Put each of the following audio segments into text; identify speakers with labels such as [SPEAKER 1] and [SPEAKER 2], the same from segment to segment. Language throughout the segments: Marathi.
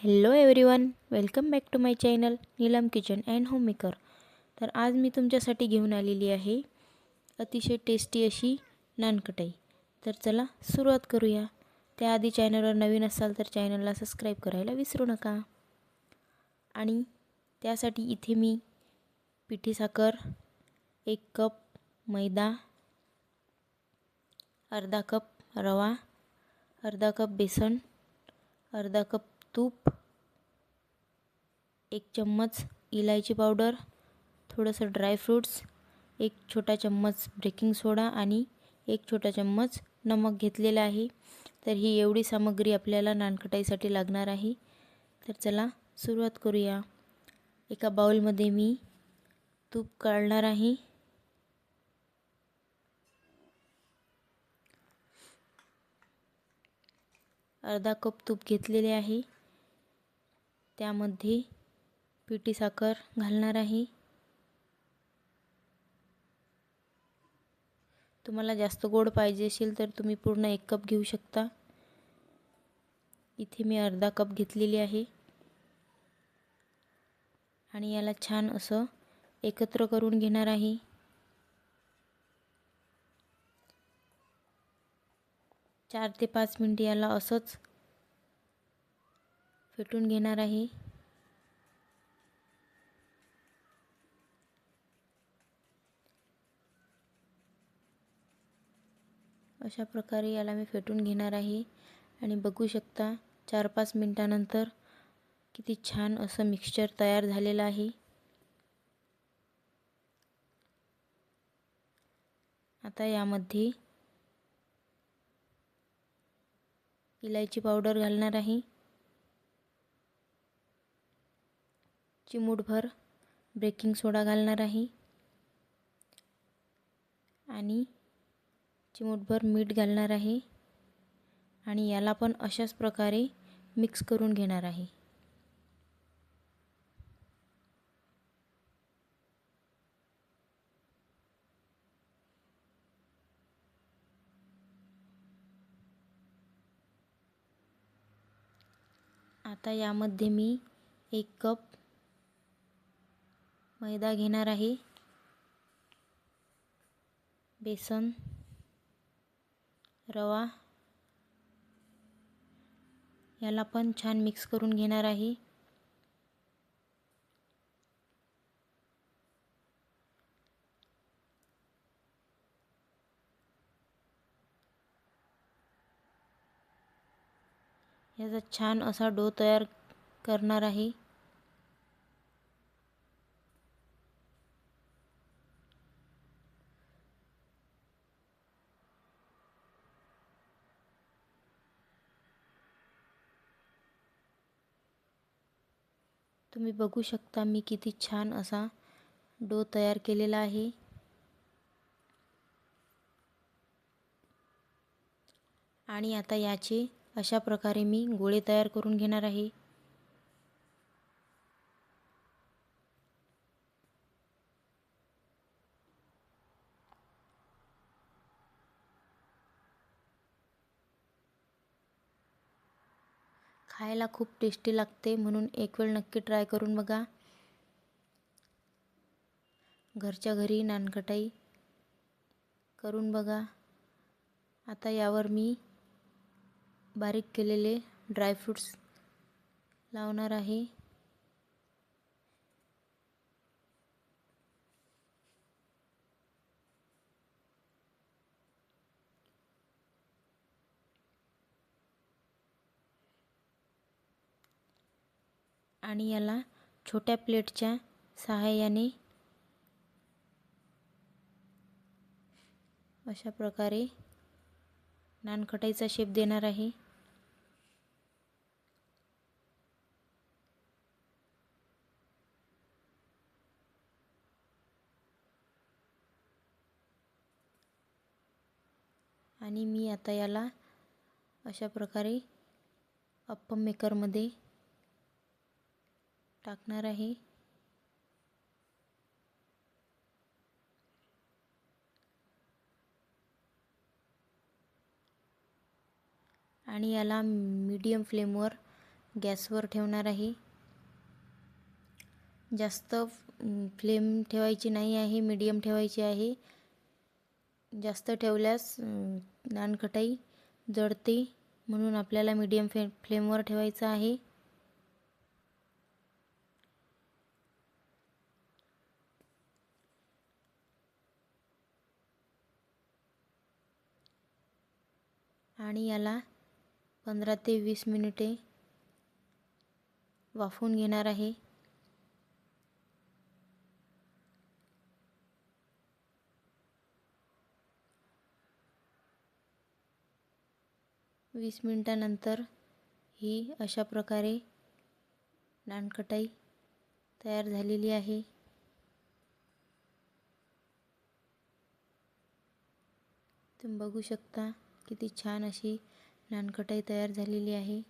[SPEAKER 1] Hello everyone welcome back to my channel Neelam kitchen and homemaker तर आज मी तुमच्यासाठी घेऊन आलेली आहे अतिशय टेस्टी अशी नानकटाई. तर चला सुरुवात करूया. त्याआधी चॅनलवर नवीन असाल तर चॅनलला सबस्क्राईब करायला विसरू नका. आणि त्यासाठी इथे मी पिठी साखर एक कप मैदा अर्धा कप रवा अर्धा कप बेसन अर्धा कप तूप एक चम्मच इलायची पावडर थोडंसं ड्रायफ्रूट्स एक छोटा चम्मच बेकिंग सोडा आणि एक छोटा चम्मच नमक घेतलेला आहे. तर ही एवढी सामग्री आपल्याला नानकटाईसाठी लागणार आहे. तर चला सुरुवात करूया. एका बाउलमध्ये मी तूप काढणार आहे. अर्धा कप तूप घेतलेले आहे. त्यामध्ये पिठी साखर घालणार आहे. तुम्हाला जास्त गोड पाहिजे असेल तर तुम्ही पूर्ण एक कप घेऊ शकता. इथे मी अर्धा कप घेतलेली आहे. आणि याला छान असं एकत्र करून घेणार आहे. चार ते पाच मिनटे याला असंच फेटून घेणार आहे. अशा प्रकारे याला मी फेटून घेणार आहे. आणि बघू शकता चार पाच मिनटानंतर किती छान असं मिक्सचर तयार झालेलं आहे. आता यामध्ये इलायची पावडर घालणार आहे. चिमूटभर बेकिंग सोडा घालणार आहे. आणि चिमूटभर मीठ घालणार आहे. आणि याला पण अशाच प्रकारे मिक्स करून घेणार आहे. आता यामध्ये मी एक कप मैदा घेणार आहे. बेसन रवा याला पण छान मिक्स करून घेणार आहे. याचा छान असा डो तयार करणार आहे. तुम्ही बघू शकता मी किती छान असा डो तयार केलेला आहे. आणि आता याचे अशा प्रकारे मी गोळे तयार करून घेणार आहे. खायला खूप टेस्टी लागते म्हणून एक वेळ नक्की ट्राय करून बघा. घरच्या घरी नानकटाई करून बघा. आता यावर मी बारीक केलेले ड्रायफ्रूट्स लावणार आहे. आणि याला छोट्या प्लेटच्या सहाय्याने अशा प्रकारे नानखटाईचा शेप देणार आहे. आणि मी आता याला अशा प्रकारे अप्पम मेकरमध्ये टाकणार आहे. आणि याला मीडियम फ्लेमवर गॅसवर ठेवणार आहे. जास्त फ्लेम ठेवायची नाही आहे मीडियम ठेवायची आहे. जास्त ठेवल्यास नानखटाई जळते म्हणून आपल्याला मीडियम फ्ले फ्लेमवर ठेवायचं आहे. आणि याला पंधरा ते वीस मिनिटे वाफवून घेणार आहे. वीस मिनटानंतर ही अशा प्रकारे नानकटाई तयार झालेली आहे. तुम्ही बघू शकता किती छान अशी नानकटाई तयार झालेली आहे.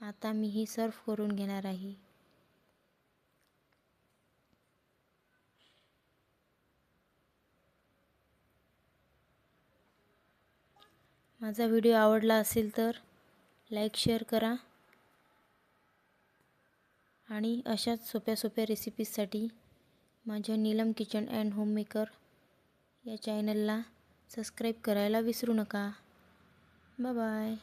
[SPEAKER 1] आता मी ही सर्व करून घेणार आहे. माझा व्हिडिओ आवडला असेल तर लाईक शेअर करा. आणि अशाच सोप्या सोप्या रेसिपीजसाठी माझ्या नीलम किचन अँड होममेकर या चॅनलला सबस्क्राईब करायला विसरू नका. बाय